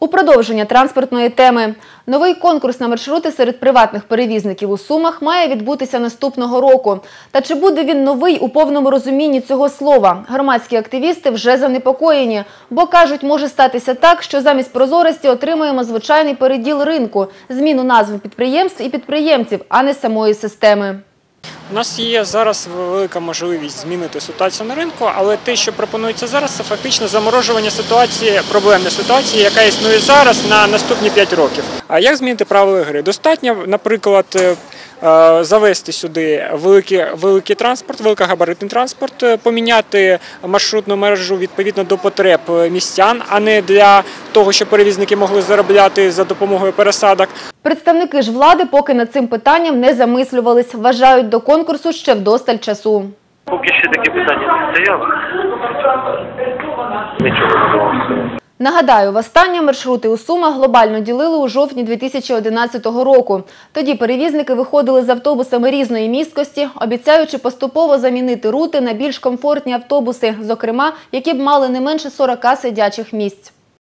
У продовження транспортної теми новий конкурс на маршрути серед приватних перевізників у Сумах має відбутися наступного року. Та чи буде він новий у повному розумінні цього слова? Громадські активісти вже занепокоєні, бо кажуть, може статися так, що замість прозорості отримаємо звичайний переділ ринку, зміну назв підприємств і підприємців, а не самої системи. У нас є зараз велика можливість змінити ситуацію на ринку, але те, що пропонується зараз, це фактично заморожування ситуації, проблемної ситуації, яка існує зараз на наступні 5 років. А як змінити правила гри? Достатньо, наприклад, е, завести сюди великий, великий транспорт, великогабаритний транспорт, е, поміняти маршрутну мережу відповідно до потреб е, містян, а не для того, щоб перевізники могли заробляти за допомогою пересадок. Представники ж влади поки над цим питанням не замислювались, вважають до конкурсу ще вдосталь часу. Поки ще таке питання не стояло. Нічого не було. Нагадаю, востаннє маршрути у Сумах глобально ділили у жовтні 2011 року. Тоді перевізники виходили з автобусами різної місткості, обіцяючи поступово замінити рути на більш комфортні автобуси, зокрема, які б мали не менше 40 сидячих місць.